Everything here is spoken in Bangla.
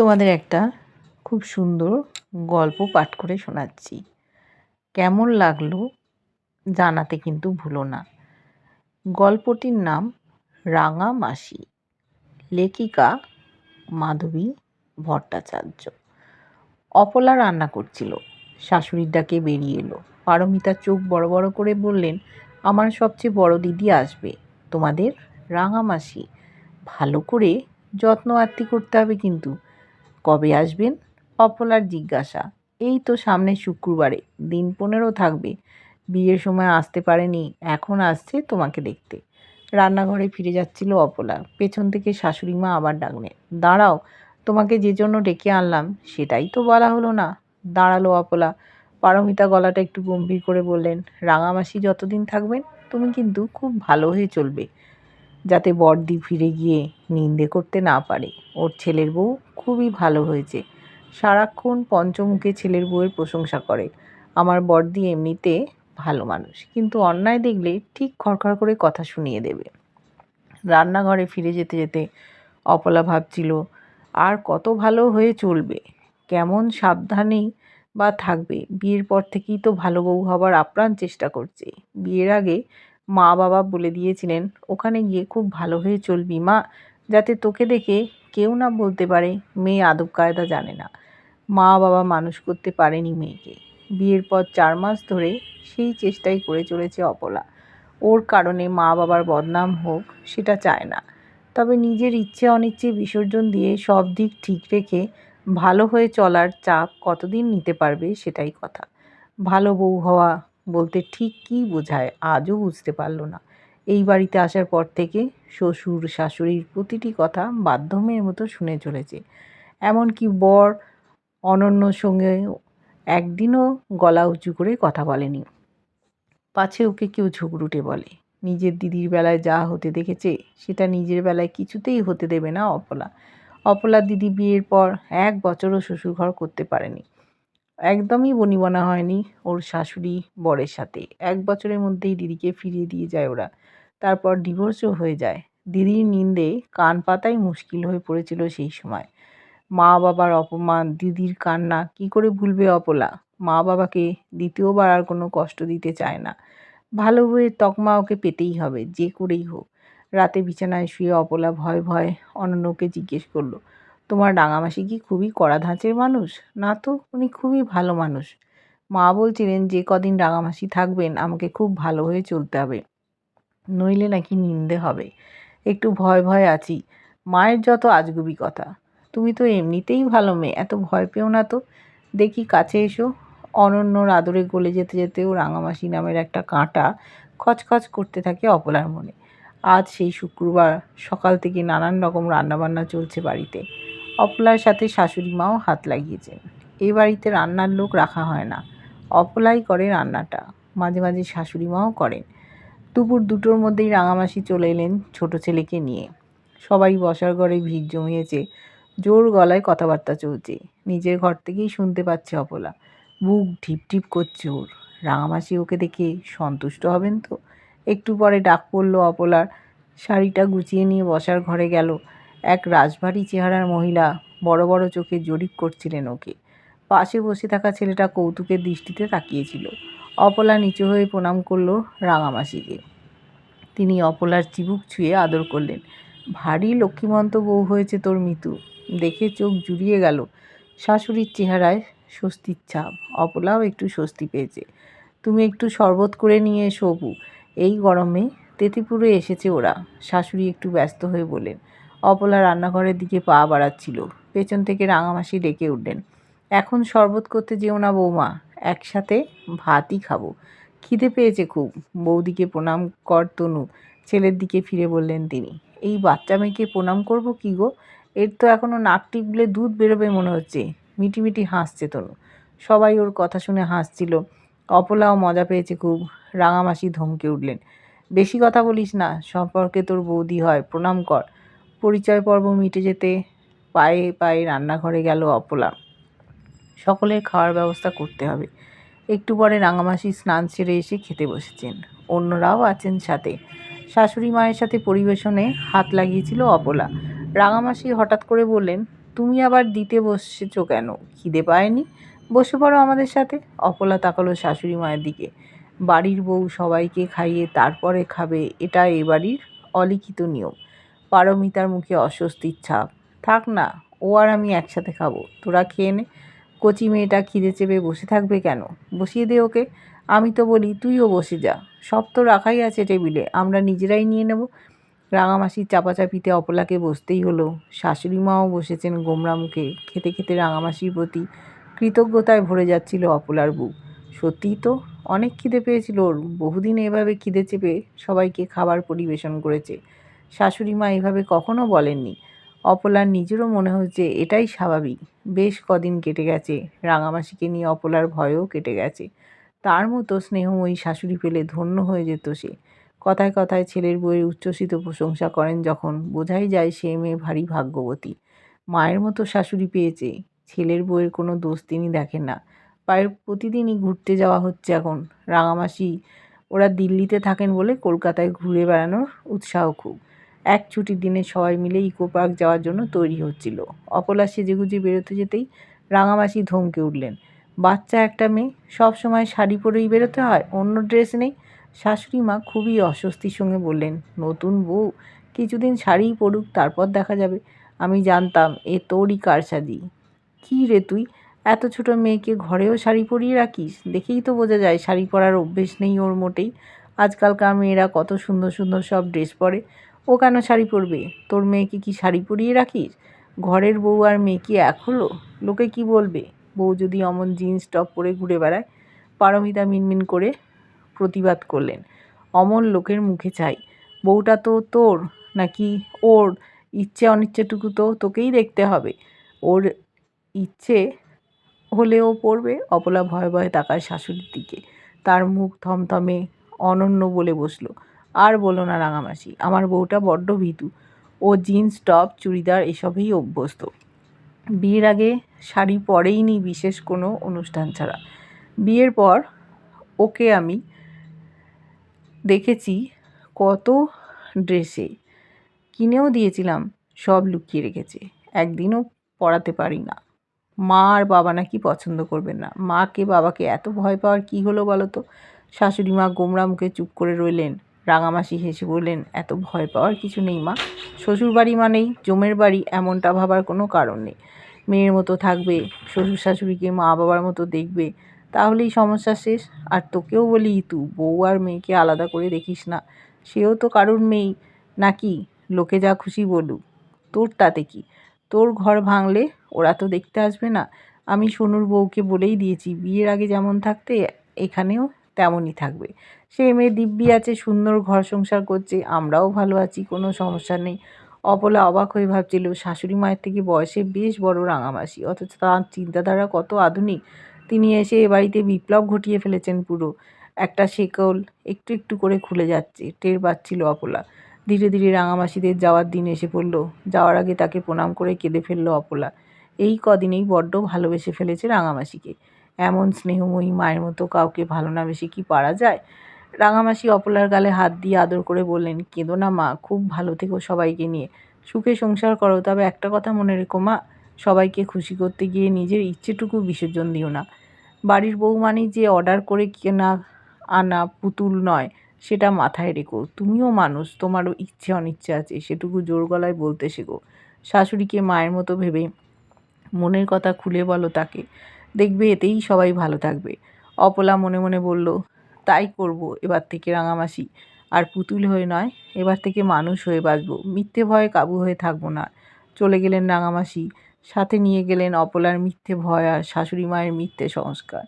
তোমাদের একটা খুব সুন্দর গল্প পাঠ করে শোনাচ্ছি। কেমন লাগল জানাতে কিন্তু ভুলো না। গল্পটির নাম রাঙা মাসি, লেখিকা মাধবী ভট্টাচার্য। অপলা রান্না করছিল, শাশুড়ির ডাকে বেরিয়ে এলো। পারমিতা চোখ বড় বড় করে বললেন, আমার সবচেয়ে বড় দিদি আসবে, তোমাদের রাঙা মাসি। ভালো করে যত্ন আত্তি করতে হবে কিন্তু। কবে আসবেন? অপলার জিজ্ঞাসা। এই তো সামনে শুক্রবারে, দিন পনেরো থাকবে। বিয়ের সময় আসতে পারেনি, এখন আসছে তোমাকে দেখতে। রান্নাঘরে ফিরে যাচ্ছিল অপলা। পেছন থেকে শাশুড়ি মা আবার ডাকলেন, দাঁড়াও, তোমাকে যে জন্য ডেকে আনলাম, সেটাই তো বলা হলো না। দাঁড়াল অপলা। পারমিতা গলাটা একটু গম্ভীর করে বললেন, রাঙামাসি যতদিন থাকবেন, তুমি কিন্তু খুব ভালো হয়ে চলবে। যাতে বড়দি ফিরে গিয়ে নিন্দে করতে না পারে। ওর ছেলের বউ খুবই ভালো হয়েছে। সারাক্ষণ পঞ্চমুখে ছেলের বউয়ের প্রশংসা করে। আমার বড়দি এমনিতে ভালো মানুষ, কিন্তু অন্যায় দেখলে ঠিক খড়খড় করে কথা শুনিয়ে দেবে। রান্নাঘরে ফিরে যেতে যেতে অপলা ভাবছিল, আর কত ভালো হয়ে চলবে? কেমন সাবধানেই বা থাকবে? বিয়ের পর থেকেই তো ভালো বউ হবার আপ্রাণ চেষ্টা করছে। বিয়ের আগে মা বাবা বলে দিয়েছিলেন, ওখানে গিয়ে খুব ভালো হয়ে চলবি, মা। যাতে তোকে দেখে কেউ না বলতে পারে, মেয়ে আদব কায়দা জানে না মা বাবা মানুষ করতে পারেনি মেয়েকে। বিয়ের পর চার মাস ধরে সেই চেষ্টাই করে চলেছে অপলা। ওর কারণে মা বাবার বদনাম হোক, সেটা চায় না। তবে নিজের ইচ্ছে অনিচ্ছে বিসর্জন দিয়ে সব দিক ঠিক রেখে ভালো হয়ে চলার চাপ কতদিন নিতে পারবে সেটাই কথা। ভালো বউ হওয়া বলতে ঠিক কী বোঝায় আজও বুঝতে পারল না। এই বাড়িতে আসার পর থেকে শ্বশুর শাশুড়ির প্রতিটি কথা বাধ্যমের মতো শুনে চলেছে। এমনকি বর অনন্যর সঙ্গে একদিনও গলা উঁচু করে কথা বলেনি। পাছে ওকে কেউ ঝুঁকরুটে বলে। নিজের দিদির বেলায় যা হতে দেখেছে, সেটা নিজের বেলায় কিছুতেই হতে দেবে না অপলা। অপলা দিদি বিয়ের পর এক বছরও শ্বশুরঘর করতে পারেনি। একদমই বনিবনা হয়নি ওর শাশুড়ি বরের সাথে। এক বছরের মধ্যেই দিদিকে ফিরিয়ে দিয়ে যায় ওরা। তারপর ডিভোর্সও হয়ে যায়। দিদির নিন্দে কান পাতাই মুশকিল হয়ে পড়েছিল সেই সময়। মা বাবার অপমান, দিদির কান্না, কি করে ভুলবে অপলা? মা বাবাকে দ্বিতীয়বার আর কোনো কষ্ট দিতে চায় না। ভালো হয়ে তকমা ওকে পেতেই হবে, যে করেই হোক। রাতে বিছানায় শুয়ে অপলা ভয় ভয় অনন্যকে জিজ্ঞেস করল তোমার রাঙামাসি কি খুবই কড়া ধাঁচের মানুষ? না তো, উনি খুবই ভালো মানুষ। মা বলছিলেন, যে কদিন রাঙামাসি থাকবেন, আমাকে খুব ভালো হয়ে চলতে হবে। নইলে নাকি নিন্দে হবে। একটু ভয় ভয় আছি। মায়ের যত আজগুবি কথা। তুমি তো এমনিতেই ভালো মেয়ে, এত ভয় পেও না তো। দেখি কাছে এসো। অনন্যর আদরে গলে যেতে যেতেও রাঙামাসি নামের একটা কাঁটা খচখচ করতে থাকে অপলার মনে। আজ সেই শুক্রবার সকাল থেকে নানান রকম রান্নাবান্না চলছে বাড়িতে। অপলার সাথে শাশুড়ি মাও হাত লাগিয়েছেন এই বাড়িতে রান্নার লোক রাখা হয় না। অপলাই করে রান্নাটা। মাঝে মাঝে শাশুড়ি মাও করেন। দুপুর দুটোর মধ্যেই রাঙামাসি চলে এলেন ছোট ছেলেকে নিয়ে। সবাই বসার ঘরে ভিড় জমিয়েছে। জোর গলায় কথাবার্তা চলছে। নিজের ঘর থেকেই শুনতে পাচ্ছে অপলা। বুক ঢিপ ঢিপ করছে ওর। রাঙামাসি ওকে দেখে সন্তুষ্ট হবেন তো? একটু পরে ডাক পড়ল অপলার। শাড়িটা গুছিয়ে নিয়ে বসার ঘরে গেল। এক রাজবাড়ি চেহারার মহিলা বড় বড় চোখে জরিপ করছিলেন ওকে। পাশে বসে থাকা ছেলেটা কৌতুকের দৃষ্টিতে তাকিয়েছিল। অপলা নিচু হয়ে প্রণাম করল রাঙামাসিকে। তিনি অপলার চিবুক ছুঁয়ে আদর করলেন। ভারী লক্ষ্মীমন্ত বউ হয়েছে তোর মিতু। দেখে চোখ জুড়িয়ে গেল শাশুড়ির চেহারায় স্বস্তির ছাপ। অপলাও একটু স্বস্তি পেয়েছে। তুমি একটু শরবত করে নিয়ে এসো এই গরমে তেতিপুরে এসেছে ওরা। শাশুড়ি একটু ব্যস্ত হয়ে বললেন। অপলা রান্নাঘরের দিকে পা বাড়াচ্ছিল। পেছন থেকে রাঙামাসি ডেকে উঠলেন। এখন শরবত করতে যেও না বৌমা, একসাথে ভাতই খাব। খিদে পেয়েছে খুব। বৌদিকে প্রণাম কর তনু। ছেলের দিকে ফিরে বললেন তিনি। এই বাচ্চা মেয়েকে প্রণাম করব কি গো? এর তো এখনও নাক টিপলে দুধ বেরোবে মনে হচ্ছে। মিটি মিটি হাসছে তনু। সবাই ওর কথা শুনে হাসছিল। অপলাও মজা পেয়েছে খুব। রাঙামাসি ধমকে উঠলেন। বেশি কথা বলিস না, সম্পর্কে তোর বৌদি হয়, প্রণাম কর। পরিচয় পর্ব মিটে যেতে পায়ে পায়ে রান্নাঘরে গেল অপলা। সকলের খাওয়ার ব্যবস্থা করতে হবে। একটু পরে রাঙামাসি স্নান সেরে এসে খেতে বসেছেন। অন্যরাও আছেন সাথে। শাশুড়ি মায়ের সাথে পরিবেশনে হাত লাগিয়েছিল অপলা। রাঙামাসি হঠাৎ করে বললেন, তুমি আবার দিতে বসেছো কেন? খিদে পায়নি? বসে পড়ো আমাদের সাথে। অপলা তাকালো শাশুড়ি মায়ের দিকে। বাড়ির বউ সবাইকে খাইয়ে তারপরে খাবে, এটা এ বাড়ির অলিখিত নিয়ম। পারমিতার মুখে অস্বস্তির ছাপ। থাক না, ও আর আমি একসাথে খাব। তোরা খেয়ে নে। কচি মেয়েটা খিদে চেপে বসে থাকবে কেন? বসিয়ে দে ওকে। আমি তো বলি, তুইও বসে যা। সব তো রাখাই আছে টেবিলে। আমরা নিজেরাই নিয়ে নেব। রাঙামাসির চাপাচাপিতে অপলাকে বসতেই হলো। শাশুড়ি মাও বসেছেন গোমরা মুখে। খেতে খেতে রাঙামাসির প্রতি কৃতজ্ঞতায় ভরে যাচ্ছিল অপলার বুক। সত্যিই তো, অনেক খিদে পেয়েছিল ওর। বহুদিন এভাবে খিদে চেপে সবাইকে খাবার পরিবেশন করেছে। শাশুড়ি মা এভাবে কখনো বলেননি। অপলার নিজেরও মনে হচ্ছে এটাই স্বাভাবিক। বেশ কদিন কেটে গেছে। রাঙামাসিকে নিয়ে অপলার ভয়ও কেটে গেছে। তার মতো স্নেহময়ী শাশুড়ি পেলে ধন্য হয়ে যেত সে। কথায় কথায় ছেলের বইয়ের উচ্ছ্বসিত প্রশংসা করেন যখন বোঝাই যায় সে মেয়ে ভারী ভাগ্যবতী। মায়ের মতো শাশুড়ি পেয়েছে। ছেলের বইয়ের কোনো দোষ তিনি দেখেন না। প্রায় প্রতিদিনই ঘুরতে যাওয়া হচ্ছে এখন। রাঙামাসি ওরা দিল্লিতে থাকেন বলে কলকাতায় ঘুরে বেড়ানোর উৎসাহ খুব। এক ছুটির দিনে সবাই মিলে ইকো পার্ক যাওয়ার জন্য তৈরি হচ্ছিল। অপলা সেজেগুজে বেরোতে যেতেই রাঙামাসি ধমকে উঠলেন। বাচ্চা একটা মেয়ে, সব সময় শাড়ি পরেই বেরোতে হয়, অন্য ড্রেস নেই। শাশুড়ি মা খুবই অস্বস্তির সঙ্গে বললেন, নতুন বউ, কিছুদিন শাড়িই পরুক, তারপর দেখা যাবে। আমি জানতাম, এ তোরই কারসাজি। কী রে তুই, এত ছোট মেয়েকে ঘরেও শাড়ি পরিয়ে রাখিস? দেখেই তো বোঝা যায়, শাড়ি পরার অভ্যেস নেই ওর মোটেই। আজকালকার মেয়েরা কত সুন্দর সুন্দর সব ড্রেস পরে। ও কেন শাড়ি পরবে? তোর মেয়েকে কি শাড়ি পরিয়ে রাখিস? ঘরের বউ আর মেয়ে কি এক হলো? লোকে কি বলবে? বউ যদি অমন জিন্স, টপ পরে ঘুরে বেড়ায়, পারমিতা মিনমিন করে প্রতিবাদ করলেন। অমন লোকের মুখে চাই। বউটা তো তোর, নাকি ওর? ইচ্ছে অনিচ্ছেটুকু তো তোকেই দেখতে হবে। ওর ইচ্ছে হলেও পড়বে অপলা ভয়ে ভয়ে তাকায় শাশুড়ির দিকে। তার মুখ থমথমে অনন্য বলে বসল। আর বলো না রাঙামাসি, আমার বউটা বড্ড ভীতু। ও জিন্স, টপ, চুড়িদার, এসবেই অভ্যস্ত। বিয়ের আগে শাড়ি পরেই নি বিশেষ কোনো অনুষ্ঠান ছাড়া। বিয়ের পর ওকে আমি দেখেছি কত ড্রেসে। কিনেও দিয়েছিলাম, সব লুকিয়ে রেখেছে। একদিনও পড়াতে পারি না। মা আর বাবা নাকি পছন্দ করবেন না। মাকে, বাবাকে এত ভয় পাওয়ার কি হলো বলো তো? শাশুড়ি মা গোমরা মুখে চুপ করে রইলেন। রাঙামাসি হেসে বললেন, এত ভয় পাওয়ার কিছু নেই মা। শ্বশুর বাড়ি মানেই জমের বাড়ি, এমনটা ভাবার কোনো কারণ নেই। মেয়ের মতো থাকবে শ্বশুর শাশুড়িকে মা বাবার মতো দেখবে, তাহলেই সমস্যা শেষ। আর তোকেও বলি ইতু বউ আর মেয়েকে আলাদা করে দেখিস না। সেও তো কারুর মেয়েই নাকি? লোকে যা খুশি বলুক। তোর তাতে কি? তোর ঘর ভাঙলে ওরা তো দেখতে আসবে না। আমি সোনুর বউকে বলেই দিয়েছি, বিয়ের আগে যেমন থাকতে, এখানেও তেমনই থাকবে। সে মেয়ে দিব্যি আছে, সুন্দর ঘর সংসার করছে, আমরাও ভালো আছি, কোনো সমস্যা নেই। অপলা অবাক হয়ে ভাবছিল, শাশুড়ি মায়ের থেকে বয়সে বেশ বড় রাঙামাসি, অথচ তার চিন্তাধারা কত আধুনিক। তিনি এসে এ বাড়িতে বিপ্লব ঘটিয়ে ফেলেছেন পুরো। একটা শেকল একটু একটু করে খুলে যাচ্ছে, টের পাচ্ছিল অপলা। ধীরে ধীরে রাঙামাসিদের যাওয়ার দিন এসে পড়ল। যাওয়ার আগে তাকে প্রণাম করে কেঁদে ফেলল অপলা। এই কদিনেই বড্ড ভালোবেসে ফেলেছে রাঙামাসিকে। এমন স্নেহময়ী মায়ের মতো কাউকে ভালো না বেশি কি পারা যায়? রাঙামাসি অপলার গালে হাত দিয়ে আদর করে বললেন, কেঁদো না মা, খুব ভালো থেকো সবাইকে নিয়ে। সুখে সংসার করো, তবে একটা কথা মনে রেখো মা, সবাইকে খুশি করতে গিয়ে নিজের ইচ্ছেটুকু বিসর্জন দিও না। বাড়ির বউ মানেই যে অর্ডার করে কেনা আনা পুতুল নয়, সেটা মাথায় রেখো। তুমিও মানুষ, তোমারও ইচ্ছে অনিচ্ছে আছে, সেটুকু জোর গলায় বলতে শেখো। শাশুড়িকে মায়ের মতো ভেবে মনের কথা খুলে বলো তাকে। দেখবে এতেই সবাই ভালো থাকবে। অপলা মনে মনে বলল, তাই করব, এবার থেকে রাঙামাসি। আর পুতুল হয়ে নয়, এবার থেকে মানুষ হয়ে বাঁচবো। মিথ্যে ভয়ে কাবু হয়ে থাকব না। চলে গেলেন রাঙামাসি। সাথে নিয়ে গেলেন অপলার মিথ্যে ভয় আর শাশুড়ি মায়ের মিথ্যে সংস্কার।